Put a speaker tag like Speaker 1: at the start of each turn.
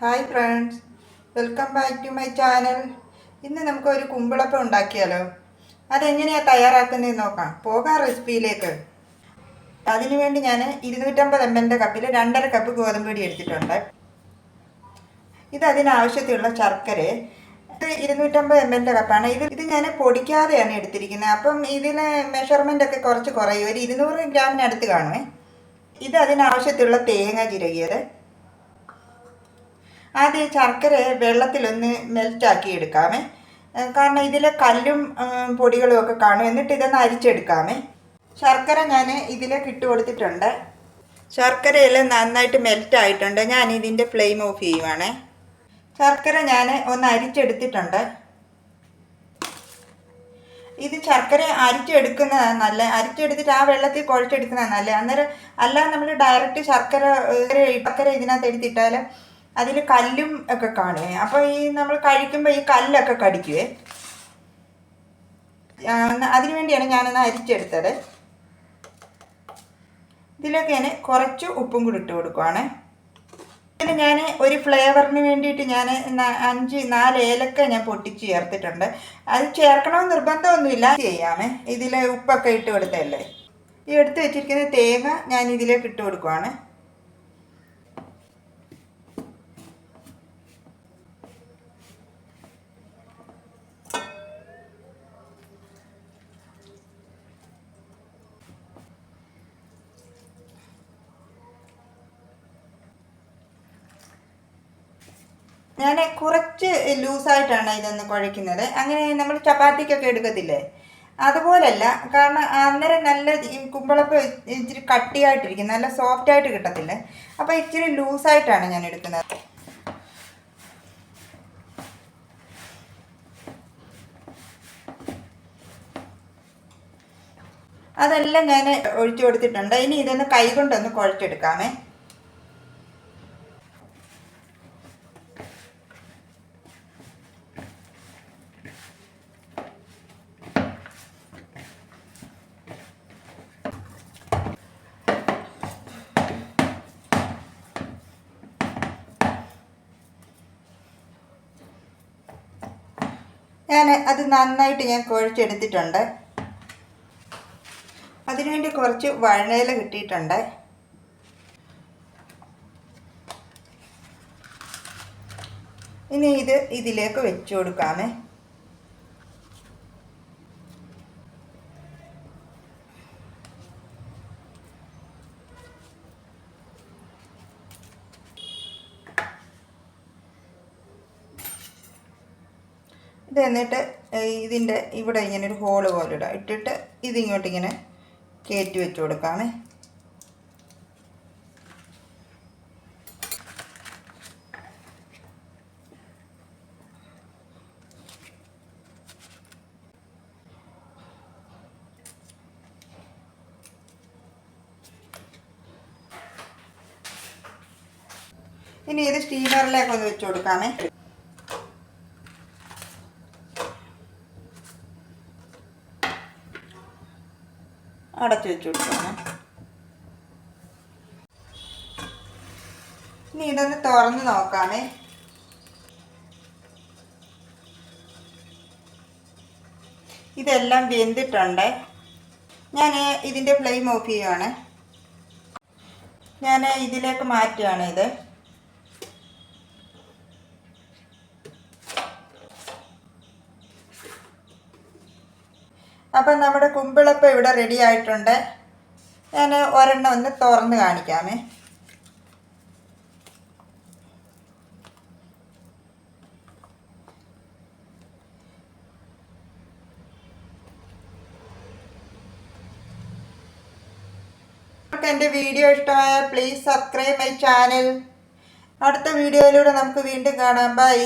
Speaker 1: Hi friends welcome back to my channel ഇന്ന് നമുക്ക് ഒരു കുമ്പിളപ്പം ഉണ്ടാക്കിയാലോ? അതെങ്ങനെയാണ് തയ്യാറാക്കുന്നതെന്ന് നോക്കാം. പോകാം റെസിപ്പിയിലേക്ക് അതിനുവേണ്ടി ഞാൻ ഇരുന്നൂറ്റമ്പത് എം എല്ലിന്റെ കപ്പിൽ രണ്ടര കപ്പ് ഗോതമ്പ് പൊടി എടുത്തിട്ടുണ്ട്. ഇത് അതിനാവശ്യത്തിലുള്ള ശർക്കര. ഇത് ഇരുന്നൂറ്റമ്പത് എം എല്ലിന്റെ കപ്പാണ് ഇത് ഇത് ഞാൻ പൊടിക്കാതെയാണ് എടുത്തിരിക്കുന്നത്. അപ്പം ഇതിലെ മെഷർമെന്റ് ഒക്കെ കുറച്ച് കുറയും. ഒരു ഇരുന്നൂറ് ഗ്രാമിനടുത്ത് കാണുമേ ഇത് അതിനാവശ്യത്തിലുള്ള തേങ്ങ ചിരകിയത്. ആദ്യം ഈ ശർക്കര വെള്ളത്തിലൊന്ന് മെൽറ്റാക്കി എടുക്കാമേ. കാരണം ഇതിൽ കല്ലും പൊടികളും ഒക്കെ കാണും. എന്നിട്ട് ഇതൊന്ന് അരിച്ചെടുക്കാമേ. ശർക്കര ഞാൻ ഇതിലേക്ക് ഇട്ട് കൊടുത്തിട്ടുണ്ട്. ശർക്കരയെല്ലാം നന്നായിട്ട് മെൽറ്റ് ആയിട്ടുണ്ട് ഞാൻ ഇതിന്റെ ഫ്ലെയിം ഓഫ് ചെയ്യുവാണേ. ശർക്കര ഞാൻ ഒന്ന് അരിച്ചെടുത്തിട്ടുണ്ട്. ഇത് ശർക്കര അരിച്ചെടുക്കുന്നതാണ് നല്ല അരിച്ചെടുത്തിട്ട് ആ വെള്ളത്തിൽ കുഴച്ചെടുക്കുന്നതാണ് നല്ല അന്നേരം അല്ലാതെ നമ്മൾ ഡയറക്റ്റ് ശർക്കര ശർക്കര ഇതിനകത്ത് എടുത്തിട്ടാൽ അതിൽ കല്ലും ഒക്കെ കാണുവേ. അപ്പോൾ ഈ നമ്മൾ കഴിക്കുമ്പോൾ ഈ കല്ലൊക്കെ കടിക്കുവേ? അതിനു വേണ്ടിയാണ് ഞാനൊന്ന് അരിച്ചെടുത്തത്. ഇതിലൊക്കെ ഞാൻ കുറച്ച് ഉപ്പും കൂടി ഇട്ട് കൊടുക്കുവാണ്. ഇതിൽ ഞാൻ ഒരു ഫ്ലേവറിന് വേണ്ടിയിട്ട് ഞാൻ അഞ്ച് നാല് ഏലക്ക ഞാൻ പൊട്ടിച്ച് ചേർത്തിട്ടുണ്ട്. അത് ചേർക്കണമെന്ന് നിർബന്ധമൊന്നുമില്ല. ചെയ്യാമേ. ഇതിൽ ഉപ്പൊക്കെ ഇട്ട് കൊടുത്തല്ലേ ഈ എടുത്ത് വെച്ചിരിക്കുന്ന തേങ്ങ ഞാൻ ഇതിലേക്ക് ഇട്ട് കൊടുക്കുവാണ്. ഞാൻ കുറച്ച് ലൂസായിട്ടാണ് ഇതൊന്ന് കുഴയ്ക്കുന്നത്. അങ്ങനെ നമ്മൾ ചപ്പാത്തിക്കൊക്കെ എടുക്കത്തില്ലേ? അതുപോലല്ല കാരണം അന്നേരം നല്ല കുമ്പളപ്പം ഇച്ചിരി കട്ടിയായിട്ടിരിക്കും നല്ല സോഫ്റ്റ് ആയിട്ട് കിട്ടത്തില്ലേ. അപ്പോൾ ഇച്ചിരി ലൂസായിട്ടാണ് ഞാൻ എടുക്കുന്നത്. അതെല്ലാം ഞാൻ ഒഴിച്ചു കൊടുത്തിട്ടുണ്ട്. ഇനി ഇതൊന്ന് കൈ കൊണ്ടൊന്ന് കുഴച്ചെടുക്കാമേ. ഞാൻ അത് നന്നായിട്ട് ഞാൻ കുഴച്ചെടുത്തിട്ടുണ്ട്. അതിനുവേണ്ടി കുറച്ച് വഴനയില കിട്ടിയിട്ടുണ്ട്. ഇനി ഇത് ഇതിലേക്ക് വെച്ചു കൊടുക്കാമേ. ഇത് എന്നിട്ട് ഇതിന്റെ ഇവിടെ ഇങ്ങനെ ഒരു ഹോൾ പോലെ ഇടാം. ഇട്ടിട്ട് ഇതിങ്ങോട്ട് ഇങ്ങനെ കയറ്റി വെച്ച് കൊടുക്കാമേ. ഇനി ഇത് സ്റ്റീമറിലേക്ക് ഒന്ന് വെച്ച് കൊടുക്കാമേ. അടച്ചു വെച്ച് കൊടുക്കണം ഇനി ഇതൊന്ന് തുറന്ന് നോക്കാമേ. ഇതെല്ലാം വെന്തിട്ടുണ്ട്. ഞാൻ ഇതിന്റെ ഫ്ലെയിം ഓഫ് ചെയ്യുകയാണ് ഞാൻ ഇതിലേക്ക് മാറ്റുകയാണ് ഇത്. അപ്പം നമ്മുടെ കുമ്പിളപ്പം ഇവിടെ റെഡി ആയിട്ടുണ്ട്. ഞാൻ ഒരെണ്ണം ഒന്ന് തുറന്ന് കാണിക്കാമേ. എന്റെ വീഡിയോ ഇഷ്ടമായ പ്ലീസ് സബ്സ്ക്രൈബ് മൈ ചാനൽ അടുത്ത വീഡിയോയിലൂടെ നമുക്ക് വീണ്ടും കാണാം. ബൈ